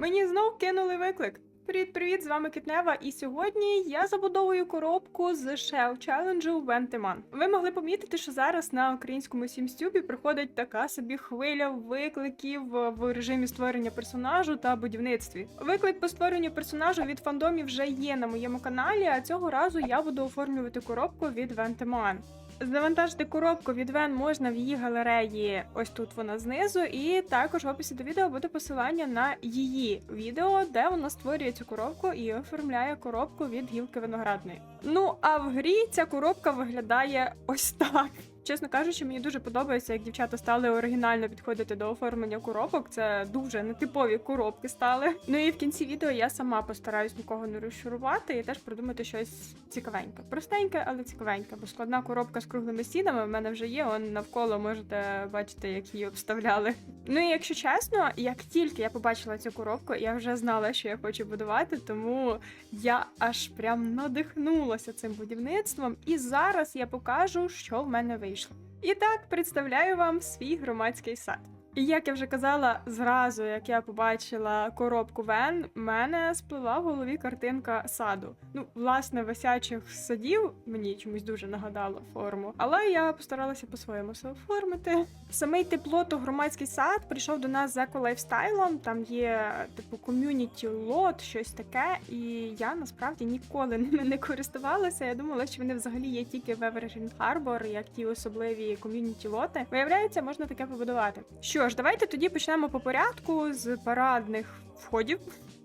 Мені знов кинули виклик. Привіт, привіт, з вами Китнева. І сьогодні я забудовую коробку з Shell Challenge Вентиман. Ви могли помітити, що зараз на українському сімстюбі приходить така собі хвиля викликів в режимі створення персонажу та будівництві. Виклик по створенню персонажу від фандомів вже є на моєму каналі, а цього разу я буду оформлювати коробку від Вентиман. Завантажити коробку від Вен можна в її галереї. Ось тут вона знизу, і також в описі до відео буде посилання на її відео, де вона створює цю коробку і оформляє коробку від гілки виноградної. Ну а в грі ця коробка виглядає ось так. Чесно кажучи, мені дуже подобається, як дівчата стали оригінально підходити до оформлення коробок. Це дуже нетипові коробки стали. Ну і в кінці відео я сама постараюсь нікого не розчарувати і теж придумати щось цікавеньке. Простеньке, але цікавеньке. Бо складна коробка з круглими стінами в мене вже є. Он навколо можете бачити, як її обставляли. Ну і якщо чесно, як тільки я побачила цю коробку, я вже знала, що я хочу будувати, тому я аж прям надихнулася цим будівництвом. І зараз я покажу, що в мене вийшло. І так представляю вам свій громадський сад. І як я вже казала, зразу як я побачила коробку Вен, мене сплила в голові картинка саду. Ну, власне, висячих садів мені чомусь дуже нагадало форму, але я постаралася по-своєму все оформити. Самий теплото громадський сад прийшов до нас з еколайфстайлом. Там є типу ком'юніті лот, щось таке. І я насправді ніколи ними не користувалася. Я думала, що вони взагалі є тільки в Evergreen Harbor, як ті особливі ком'юніті лоти. Виявляється, можна таке побудувати. Що ж, давайте тоді почнемо по порядку з парадних входів.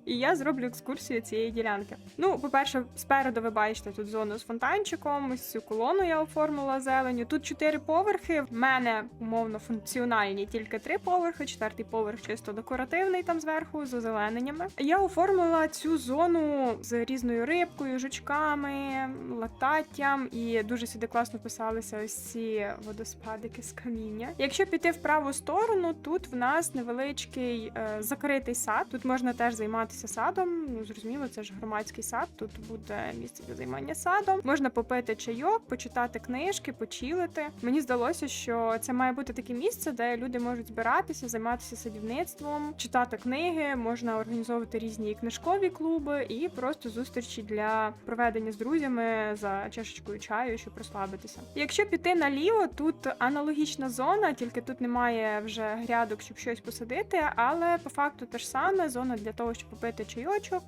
І я зроблю екскурсію цієї ділянки. Ну, по-перше, спереду ви бачите тут зону з фонтанчиком. Ось цю колону я оформила зеленю. Тут чотири поверхи. В мене умовно функціональні тільки три поверхи. Четвертий поверх чисто декоративний там зверху з озелененнями. Я оформила цю зону з різною рибкою, жучками, лататтям, і дуже сюди класно писалися ось ці водоспадики з каміння. Якщо піти в праву сторону, тут в нас невеличкий е, закритий сад. Тут можна теж займатися садом. Ну зрозуміло, це ж громадський сад. Тут буде місце для займання садом. Можна попити чайок, почитати книжки, почілити. Мені здалося, що це має бути таке місце, де люди можуть збиратися, займатися садівництвом, читати книги, можна організовувати різні книжкові клуби і просто зустрічі для проведення з друзями за чашечкою чаю, щоб розслабитися. Якщо піти наліво, тут аналогічна зона, тільки тут немає вже грядок, щоб щось посадити, але по факту те ж саме зона для того, щоб попити чайочок.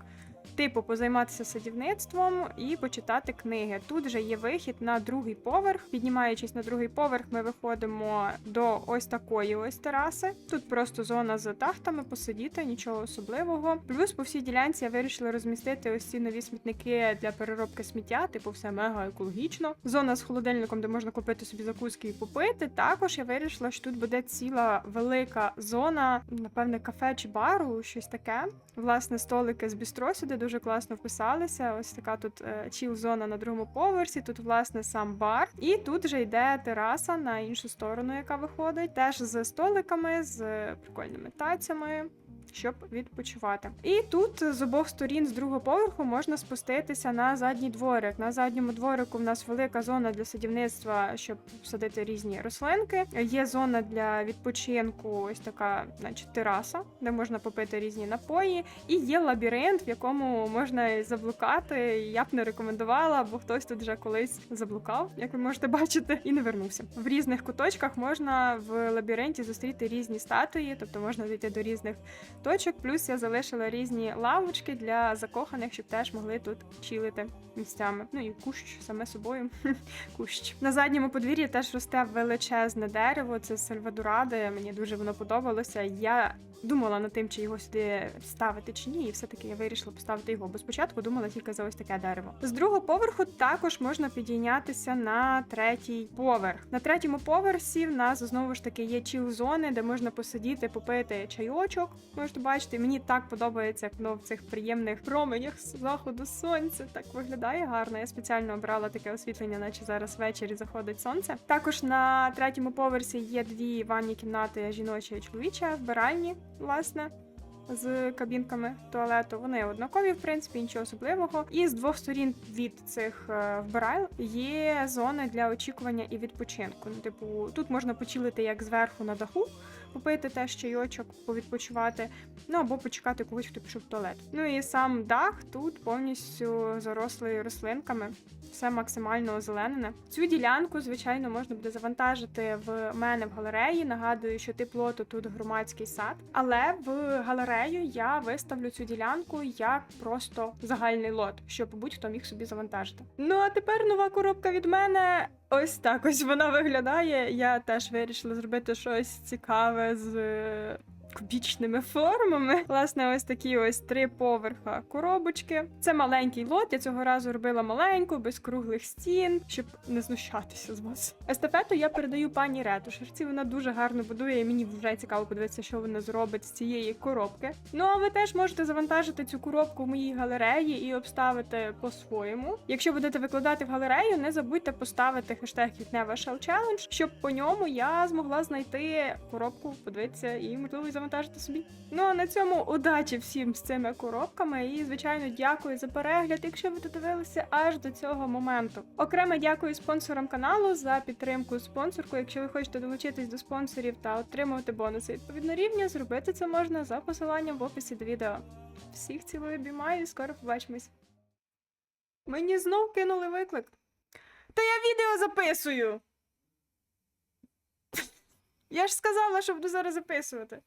Типу, позайматися садівництвом і почитати книги. Тут вже є вихід на другий поверх. Піднімаючись на другий поверх, ми виходимо до ось такої ось тераси. Тут просто зона з тахтами, посидіти, нічого особливого. Плюс по всій ділянці я вирішила розмістити ось ці нові смітники для переробки сміття, типу все мега екологічно. Зона з холодильником, де можна купити собі закуски і попити. Також я вирішила, що тут буде ціла велика зона, напевне, кафе чи бару, щось таке. Власне, столики з бістро сюди дуже класно вписалися. Ось така тут е, чіл-зона на другому поверсі. Тут, власне, сам бар. І тут вже йде тераса на іншу сторону, яка виходить. Теж з столиками, з прикольними тацями. Щоб відпочивати, і тут з обох сторін з другого поверху можна спуститися на задній дворик. На задньому дворику в нас велика зона для садівництва, щоб садити різні рослинки. Є зона для відпочинку, ось така, значить, тераса, де можна попити різні напої. І є лабіринт, в якому можна заблукати. Я б не рекомендувала, бо хтось тут вже колись заблукав, як ви можете бачити, і не вернувся. В різних куточках можна в лабіринті зустріти різні статуї, тобто можна дійти до різних точок. Плюс я залишила різні лавочки для закоханих, щоб теж могли тут чилити місцями. Ну і кущ саме собою. кущ. На задньому подвір'ї теж росте величезне дерево. Це Сальвадораде. Мені дуже воно подобалося. Я думала над тим, чи його сюди ставити чи ні, і все-таки я вирішила поставити його. Бо спочатку думала тільки за ось таке дерево. З другого поверху також можна підійнятися на третій поверх. На третьому поверсі в нас знову ж таки є чіл-зони, де можна посидіти, попити чайочок. Можете бачити, мені так подобається, воно в цих приємних променях заходу сонця. Так виглядає гарно. Я спеціально обрала таке освітлення, наче зараз ввечері заходить сонце. Також на третьому поверсі є дві ванні кімнати жіноча і чоловіча, вбиральні, власне. З кабінками туалету вони однакові, в принципі, нічого особливого. І з двох сторін від цих вбирайл вбираль є зони для очікування і відпочинку. Ну, типу, тут можна почилити як зверху на даху, попити теж чайочок, повідпочивати, ну або почекати когось, хто пішов в туалет. Ну і сам дах тут повністю зарослий рослинками. Все максимально озеленене. Цю ділянку, звичайно, можна буде завантажити в мене в галереї. Нагадую, що тип лоту тут громадський сад. Але в галерею я виставлю цю ділянку як просто загальний лот, щоб будь-хто міг собі завантажити. Ну а тепер нова коробка від мене. Ось так ось вона виглядає. Я теж вирішила зробити щось цікаве з кубічними формами. Власне, ось такі ось три поверха коробочки. Це маленький лот. Я цього разу робила маленьку, без круглих стін, щоб не знущатися з вас. Естафету я передаю пані Ретушерці. Вона дуже гарно будує, і мені вже цікаво подивитися, що вона зробить з цієї коробки. Ну а ви теж можете завантажити цю коробку в моїй галереї і обставити по-своєму. Якщо будете викладати в галерею, не забудьте поставити хештег Квітнева Shell Challenge, щоб по ньому я змогла знайти коробку, подивитися і можливо і завантажити собі. Ну а на цьому удачі всім з цими коробками. І звичайно, дякую за перегляд, якщо ви додивилися аж до цього моменту. Окремо дякую спонсорам каналу за підтримку спонсорку. Якщо ви хочете долучитись до спонсорів та отримувати бонуси відповідно рівня, зробити це можна за посиланням в описі до відео. Всіх цілую обіймаю і скоро побачимось. Мені знов кинули виклик. Та я відео записую. Я ж сказала, що буду зараз записувати.